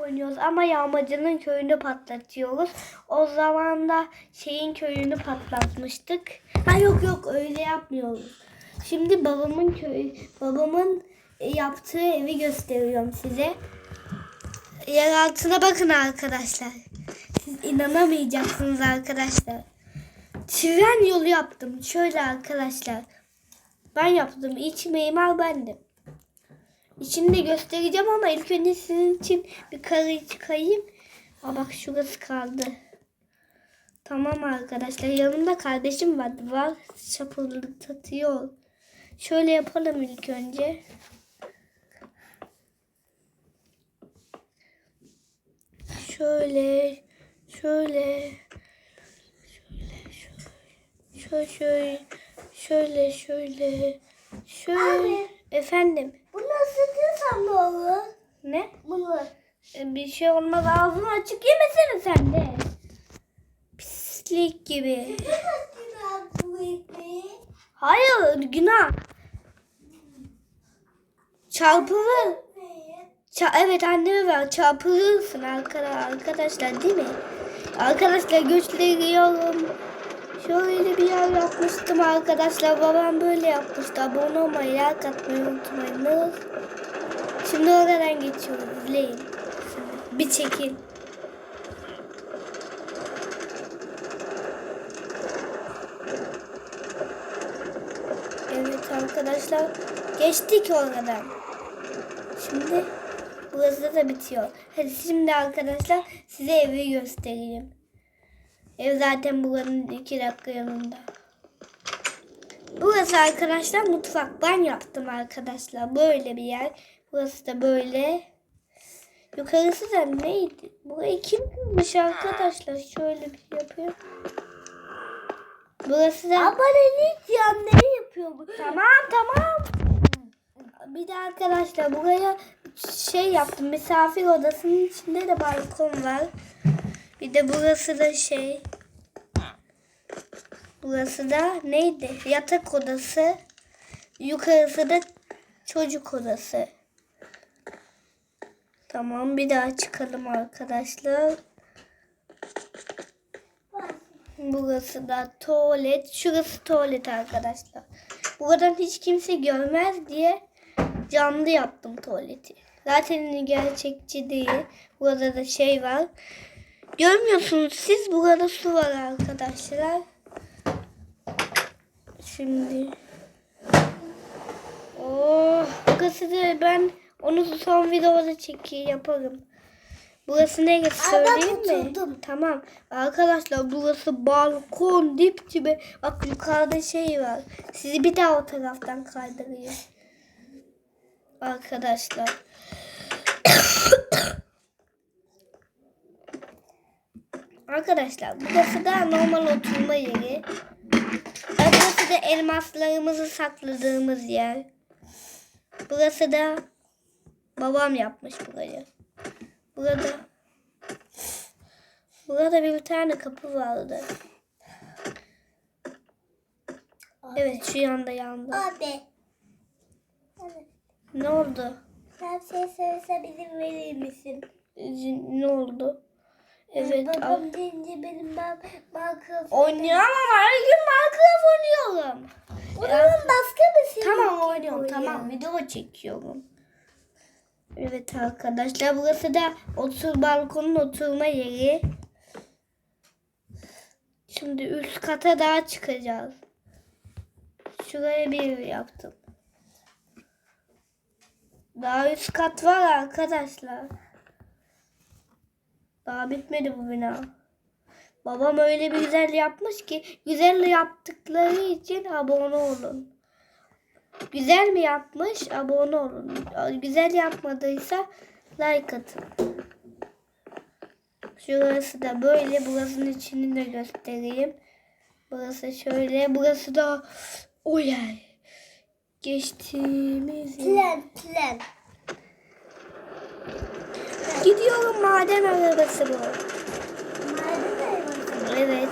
oynuyoruz ama yağmacının köyünü patlatıyoruz. O zaman da şeyin köyünü patlatmıştık. Ha yok yok öyle yapmıyoruz. Şimdi babamın köy babamın e, yaptığı evi gösteriyorum size. Yer altına bakın arkadaşlar. Siz inanamayacaksınız arkadaşlar. Tren yolu yaptım. Şöyle arkadaşlar. Ben yaptım. İç mimar bendim. İçini de göstereceğim ama ilk önce sizin için bir karı çıkayım. Aa bak şurası kaldı. Tamam arkadaşlar. Yanımda kardeşim vardı. Var şapırdatıyor. Şöyle yapalım ilk önce. Şöyle, şöyle, şöyle, şöyle, şöyle, şöyle, şöyle. Efendim, Bunu ısıtırsam ne olur? ne? Bunu. E, Bir şey olmaz ağzını açık yemesene sen de. Pislik gibi. Hayır günah. Çarpılır. Ça evet anneme ver. Çarpılırsın arkadaşlar değil mi? Arkadaşlar gösteriyorum. Şöyle bir yer yapmıştım arkadaşlar. Babam böyle yapmıştı. Abone olmayı, like atmayı unutmayınız. Şimdi oradan geçiyoruz. İzleyin. Bir çekin. Evet arkadaşlar. Geçtik oradan. Şimdi burası da bitiyor. Hadi şimdi arkadaşlar size evi göstereyim. Ev zaten buranın iki dakika yanında. Burası arkadaşlar mutfak. Ben yaptım arkadaşlar. Böyle bir yer. Burası da böyle. Yukarısı da neydi? Burayı kim kırmış arkadaşlar? Şöyle bir yapıyor. Burası da... Abonelik yanları yapıyor bu. Tamam tamam. Bir de arkadaşlar buraya şey yaptım. Misafir odasının içinde de balkon var. Bir de burası da şey. Burası da neydi? Yatak odası. Yukarısı da çocuk odası. Tamam bir daha çıkalım arkadaşlar. Burası da tuvalet. Şurası tuvalet arkadaşlar. Buradan hiç kimse görmez diye camlı yaptım tuvaleti. Zaten gerçekçi değil. Burada da şey var. Görmüyorsunuz siz burada su var arkadaşlar. Şimdi. Oh, burası da ben onu son videoda çekeyim yaparım. Burası neresi söyleyeyim mi? Tamam. Arkadaşlar burası balkon dip dibe. Bak yukarıda şey var. Sizi bir daha o taraftan kaydırıyor. Arkadaşlar. Arkadaşlar burası da normal oturma yeri. Burası da elmaslarımızı sakladığımız yer. Burası da babam yapmış burayı. Burada Burada bir tane kapı vardı. Evet şu yanda yandı. Abi. Abi. Ne oldu? Sen şey söylese bizim verir misin? Ne oldu? Evet. al. Babam deyince benim ben Minecraft. Oynuyorum ama her gün Minecraft oynuyorum. O zaman başka bir şey Tamam oynuyorum. Tamam video çekiyorum. Evet arkadaşlar burası da otur balkonun oturma yeri. Şimdi üst kata daha çıkacağız. Şuraya bir yaptım. Daha üst kat var arkadaşlar. Daha bitmedi bu bina. Babam öyle bir güzel yapmış ki güzel yaptıkları için abone olun. Güzel mi yapmış? Abone olun. Güzel yapmadıysa like atın. Şurası da böyle. Burasının içini de göstereyim. Burası şöyle. Burası da o yer. Geçtiğimiz yer. Tren. Gidiyorum maden arabası bu. Evet.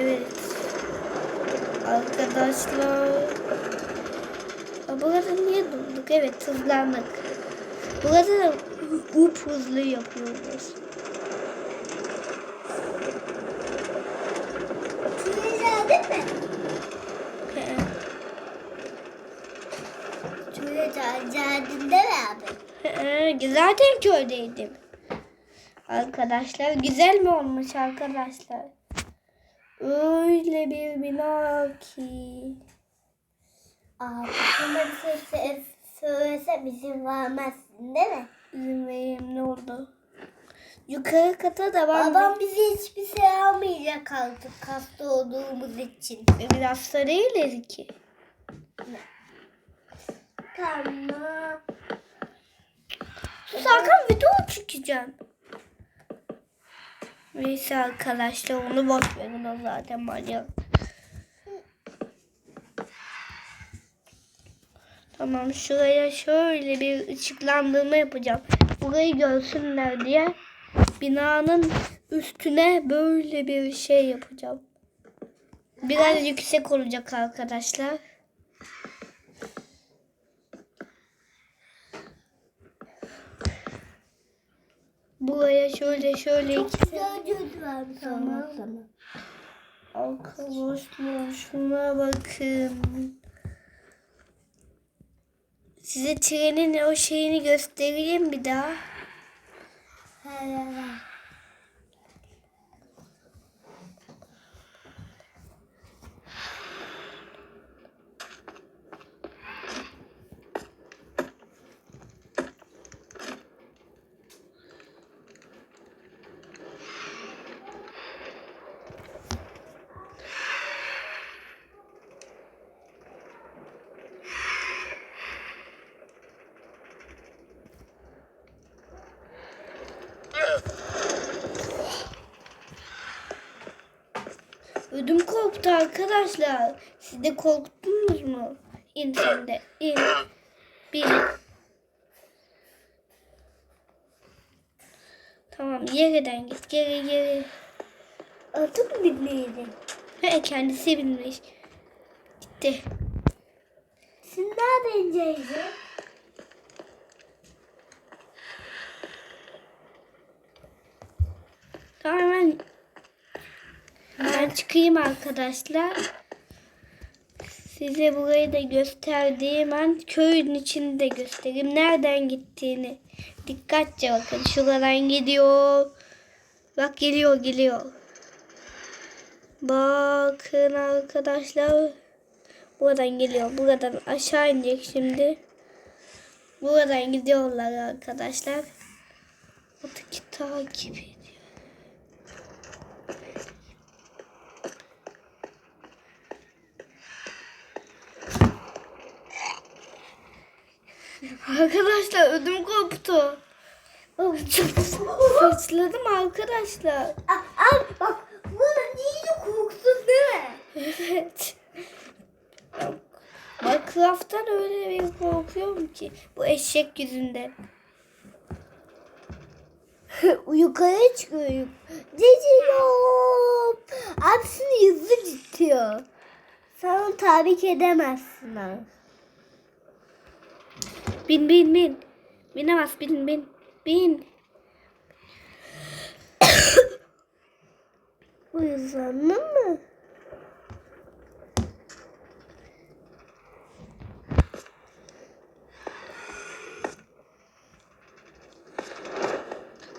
Evet. Arkadaşlar. Burada niye durduk? Evet hızlandık. Burada da up hızlı yapıyoruz. Şuraya geldin mi? He. Şuraya geldin de mi abi? He, Zaten köydeydim. Arkadaşlar güzel mi olmuş arkadaşlar? Öyle bir bina ki. Abi bunları söylese, söylese bizim vermezsin değil mi? İzin vereyim ne oldu? Yukarı kata da var. Babam bize hiçbir şey almayacak artık hasta olduğumuz için. Biraz hasta değiliz ki. Tamam. Sus Hakan video çekeceğim. Neyse arkadaşlar onu boş verin o zaten manyak. Tamam şuraya şöyle bir ışıklandırma yapacağım. Burayı görsünler diye binanın üstüne böyle bir şey yapacağım. Biraz yüksek olacak arkadaşlar. Buraya şöyle şöyle iki Gördünüz var tamam. tamam. Arkadaşlar şuna bakın. Size trenin o şeyini göstereyim bir daha. He. Ödüm koptu arkadaşlar. Siz de korktunuz mu? İn sen de. İn. Bin. Tamam yerden git. Geri geri. Atı mı binmeyelim? He, kendisi binmiş. Gitti. Şimdi nerede ineceğiz? Tamam ben çıkayım arkadaşlar. Size burayı da gösterdiğim an köyün içini de göstereyim. Nereden gittiğini. Dikkatçe bakın. Şuradan gidiyor. Bak geliyor geliyor. Bakın arkadaşlar. Buradan geliyor. Buradan aşağı inecek şimdi. Buradan gidiyorlar arkadaşlar. Öteki takip Arkadaşlar ödüm koptu. Saçladım arkadaşlar. Aa, abi bak bunun iyice korksuz değil mi? Evet. Minecraft'tan öyle bir korkuyorum ki. Bu eşek yüzünden. Yukarı çıkıyorum. Ceciyorum. Abisini hızlı gidiyor. Sen onu tebrik edemezsin abi. Bin bin bin. Binemez bin bin. Bin. Uyuzlandın mı?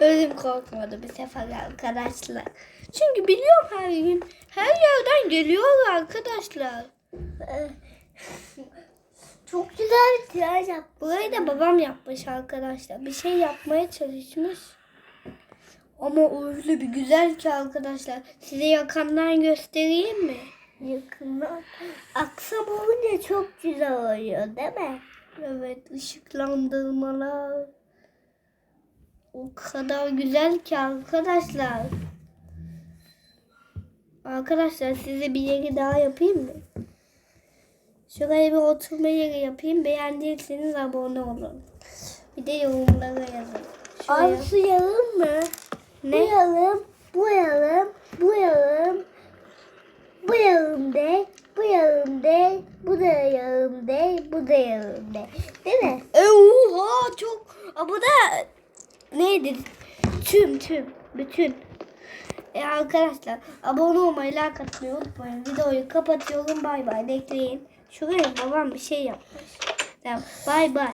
Ödüm korkmadı bir sefer arkadaşlar. Çünkü biliyorum her gün. Her yerden geliyorlar arkadaşlar. Çok güzel bir tiraj yaptın. Burayı da babam yapmış arkadaşlar. Bir şey yapmaya çalışmış. Ama öyle bir güzel ki arkadaşlar. Size yakandan göstereyim mi? Yakından. Akşam olunca çok güzel oluyor değil mi? Evet ışıklandırmalar. O kadar güzel ki arkadaşlar. Arkadaşlar size bir yeri daha yapayım mı? Şuraya bir oturma yeri yapayım. Beğendiyseniz abone olun. Bir de yorumlara yazın. Şuraya. Arsu yalım mı? Ne? Boyalım, boyalım, boyalım. Boyalım de, Bu yarım değil, bu da yarım değil, bu da yarım değil. Değil mi? E, oha çok. Aa, bu da neydi? Tüm tüm. Bütün. E arkadaşlar abone olmayı, like atmayı unutmayın. Videoyu kapatıyorum. Bay bay. Bekleyin. Şey yapmış. Tamam. Bay bay.